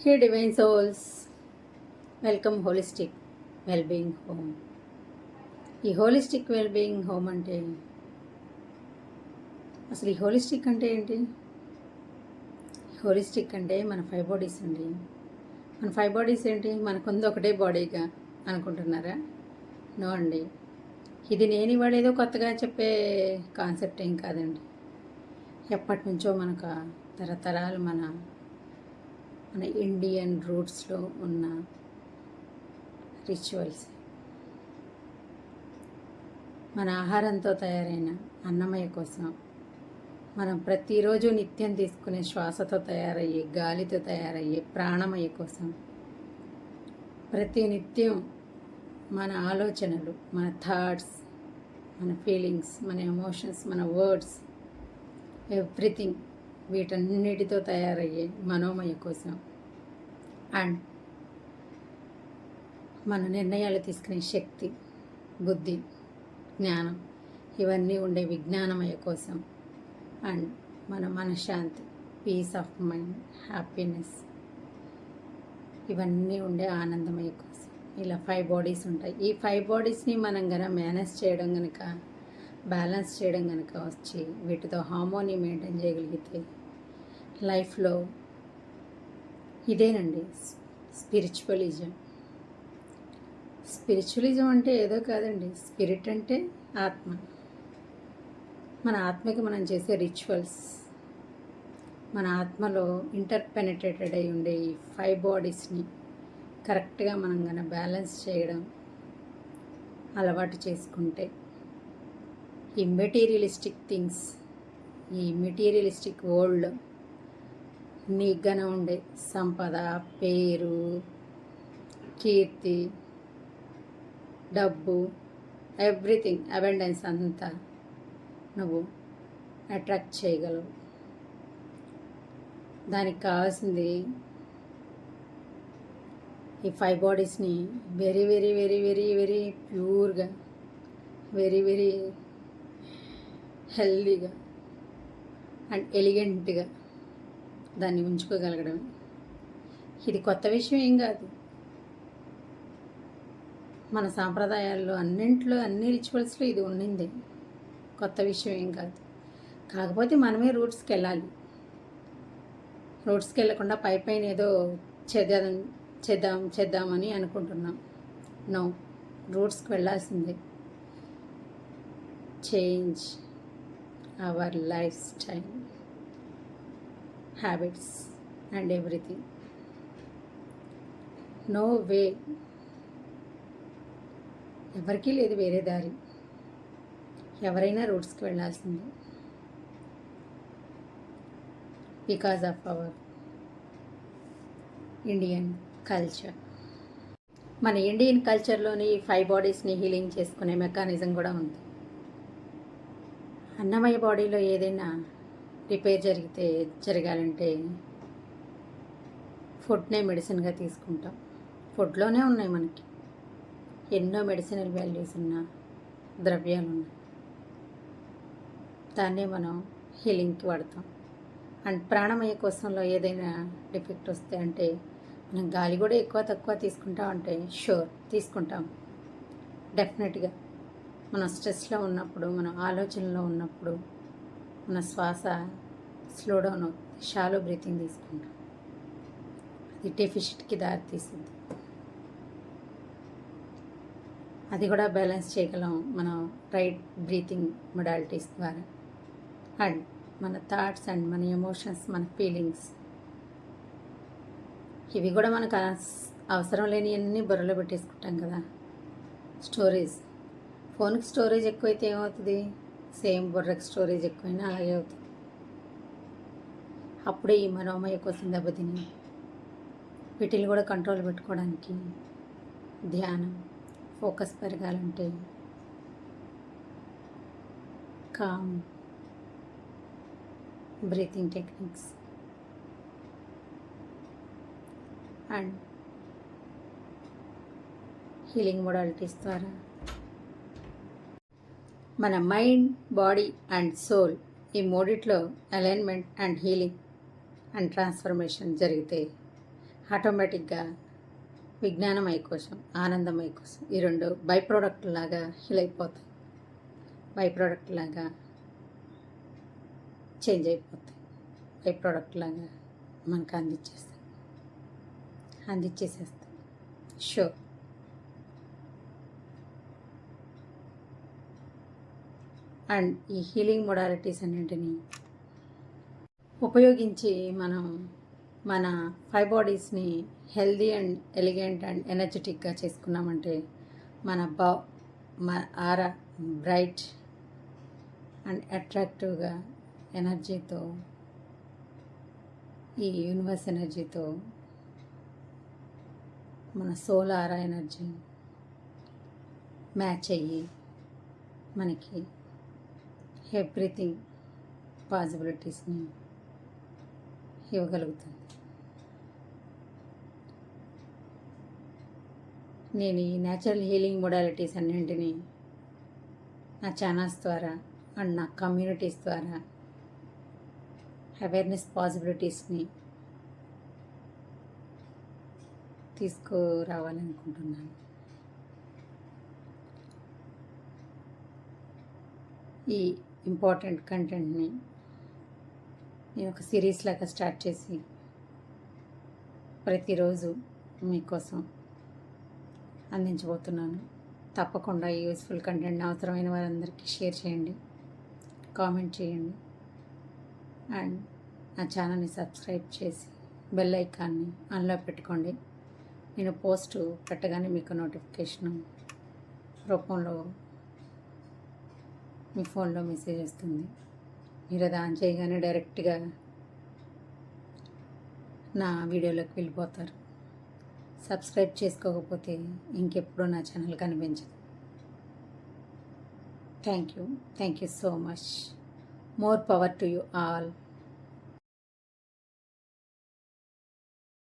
Hey divine souls welcome holistic wellbeing home ఈ holistic wellbeing home అంటే అసలు ఈ హోలిస్టిక్ అంటే ఏంటి? హోలిస్టిక్ అంటే మన ఫైవ్ బాడీస్ అండి. మన ఫైవ్ బాడీస్ ఏంటి? మనకుంది ఒకటే బాడీగా అనుకుంటున్నారా? నో అండి. ఇది నేను ఇవాళ ఏదో కొత్తగా చెప్పే కాన్సెప్ట్ ఏం కాదండి. ఎప్పటి నుంచో మనకు తరతరాలు మన మన ఇండియన్ రూట్స్లో ఉన్న రిచువల్స్. మన ఆహారంతో తయారైన అన్నమయ్య కోసం మనం ప్రతిరోజు నిత్యం తీసుకునే శ్వాసతో తయారయ్యే గాలితో తయారయ్యే ప్రాణమయ్య కోసం ప్రతి నిత్యం మన ఆలోచనలు మన థాట్స్ మన ఫీలింగ్స్ మన ఎమోషన్స్ మన వర్డ్స్ ఎవ్రీథింగ్ వీటన్నిటితో తయారయ్యే మనోమయ కోసం. అండ్ మన నిర్ణయాలు తీసుకునే శక్తి బుద్ధి జ్ఞానం ఇవన్నీ ఉండే విజ్ఞానమయ కోసం. అండ్ మన మనశ్శాంతి పీస్ ఆఫ్ మైండ్ హ్యాపీనెస్ ఇవన్నీ ఉండే ఆనందమయ కోసం. ఇలా ఫైవ్ బాడీస్ ఉంటాయి. ఈ ఫైవ్ బాడీస్ని మనం గనక మేనేజ్ చేయడం కనుక బ్యాలెన్స్ చేయడం కనుక వచ్చి వీటితో హార్మోనీ మెయింటైన్ చేయగలిగితే లైఫ్లో ఇదేనండి స్పిరిచువలిజం. స్పిరిచువలిజం అంటే ఏదో కాదండి స్పిరిట్ అంటే ఆత్మ. మన ఆత్మకి మనం చేసే రిచువల్స్ మన ఆత్మలో ఇంటర్పెనిటేటెడ్ అయి ఉండే ఈ ఫైవ్ బాడీస్ని కరెక్ట్గా మనం కనుక బ్యాలెన్స్ చేయడం అలవాటు చేసుకుంటే ఈ మెటీరియలిస్టిక్ థింగ్స్. ఈ మెటీరియలిస్టిక్ వరల్డ్ నీగ్గన ఉండే. సంపద పేరు కీర్తి డబ్బు ఎవ్రీథింగ్ అబెండెన్స్ అంతా నువ్వు అట్రాక్ట్ చేయగలవు. దానికి కావాల్సింది ఈ five బాడీస్ని very very very very very ప్యూర్గా వెరీ వెరీ హెల్దీగా అండ్ ఎలిగెంట్గా దాన్ని ఉంచుకోగలగడం ఇది కొత్త విషయం ఏం కాదు. మన సాంప్రదాయాల్లో అన్నింట్లో అన్ని రిచువల్స్లో ఇది ఉండింది. కొత్త విషయం ఏం కాదు. కాకపోతే మనమే రూట్స్కి వెళ్ళాలి రూట్స్కి వెళ్ళకుండా పై పైన ఏదో చేద్దాం చేద్దాం చేద్దామని అనుకుంటున్నాం. నో. రూట్స్కి వెళ్ళాల్సిందే. Change. Our lifestyle habits and everything. No way ఎవరికీ లేదు వేరే దారి. ఎవరైనా రూట్స్కి వెళ్ళాల్సిందే. Because of our Indian culture. మన ఇండియన్ కల్చర్లోని ఫైవ్ బాడీస్ని హీలింగ్ చేసుకునే మెకానిజం కూడా ఉంది. అన్నమయ్య బాడీలో ఏదైనా రిపేర్ జరిగితే జరగాలంటే ఫుడ్నే మెడిసిన్గా తీసుకుంటాం. ఫుడ్లోనే ఉన్నాయి మనకి. ఎన్నో మెడిసినల్ వాల్యూస్ ఉన్న ద్రవ్యాలు ఉన్నాయి దాన్నే మనం హీలింగ్కి వాడతాం. అండ్ ప్రాణమయ కోసంలో ఏదైనా డిఫెక్ట్ వస్తే అంటే మనం గాలి కూడా ఎక్కువ తక్కువ తీసుకుంటాం అంటే షూర్ తీసుకుంటాం. డెఫినెట్గా. మనం స్ట్రెస్లో ఉన్నప్పుడు మనం ఆలోచనలో ఉన్నప్పుడు మన శ్వాస స్లో డౌన్ అవుతుంది. షాలో బ్రీతింగ్ తీసుకుంటాం. అది డెఫిషిట్కి దారితీస్తుంది. అది కూడా బ్యాలెన్స్ చేయగలం మనం రైట్ బ్రీతింగ్ మొడాలిటీస్ ద్వారా. అండ్ మన థాట్స్ అండ్ మన ఎమోషన్స్ మన ఫీలింగ్స్ ఇవి కూడా మనకు అవసరం లేని అన్ని బుర్రలో పెట్టేసుకుంటాం కదా. స్టోరీస్ ఫోన్కి స్టోరేజ్ ఎక్కువైతే ఏమవుతుంది? సేమ్ బుర్రకు స్టోరేజ్ ఎక్కువైనా అలాగే అవుతుంది. అప్పుడే ఈ మనోమయ కోసం దెబ్బతిని వీటిని కూడా కంట్రోల్ పెట్టుకోవడానికి ధ్యానం ఫోకస్ పెరగాలంటే calm breathing techniques. And healing modalities ద్వారా మన మైండ్ బాడీ అండ్ సోల్ ఈ మూడిట్లో alignment and healing and transformation జరిగితే ఆటోమేటిక్గా విజ్ఞానమై కోసం ఆనందమై కోసం ఈ రెండు బై ప్రోడక్ట్ లాగా హీల్ అయిపోతాయి. బై ప్రోడక్ట్ లాగా చేంజ్ అయిపోతాయి. బై ప్రోడక్ట్ లాగా మనకు అందించేస్తాయి అందించేసేస్తాయి షూర్. అండ్ ఈ హీలింగ్ మొడాలిటీస్ అన్నింటినీ ఉపయోగించి మనం మన ఫైవ్ బాడీస్ని హెల్దీ అండ్ ఎలిగెంట్ అండ్ ఎనర్జెటిక్గా చేసుకున్నామంటే మన బా మన ఆర బ్రైట్ అండ్ అట్రాక్టివ్గా ఎనర్జీతో ఈ యూనివర్స్ ఎనర్జీతో మన సోల్ ఆరా ఎనర్జీ మ్యాచ్ అయ్యి మనకి ఎవ్రీథింగ్ పాసిబిలిటీస్ని ఇవ్వగలుగుతుంది. నేను ఈ న్యాచురల్ హీలింగ్ మొడాలిటీస్ అన్నింటినీ నా ఛానల్స్ ద్వారా అండ్ నా కమ్యూనిటీస్ ద్వారా అవేర్నెస్ పాసిబిలిటీస్ని తీసుకురావాలనుకుంటున్నాను. ఈ ఇంపార్టెంట్ కంటెంట్ని నేను ఒక సిరీస్ లాగా స్టార్ట్ చేసి ప్రతిరోజు మీకోసం అందించబోతున్నాను. తప్పకుండా యూస్ఫుల్ కంటెంట్ అవసరమైన వారందరికీ షేర్ చేయండి కామెంట్ చేయండి అండ్ నా ఛానల్ని సబ్స్క్రైబ్ చేసి బెల్ ఐకాన్ని ఆన్లో పెట్టుకోండి. నేను పోస్ట్ పెట్టగానే మీకు నోటిఫికేషన్ రూపంలో మీ ఫోన్లో మెసేజ్ వస్తుంది. మీరు అది ఆన్ చేయగానే డైరెక్ట్గా నా వీడియోలోకి వెళ్ళిపోతారు. సబ్స్క్రైబ్ చేసుకోకపోతే ఇంకెప్పుడు నా ఛానల్ కనిపించదు. Thank you. Thank you so much. More power to you all.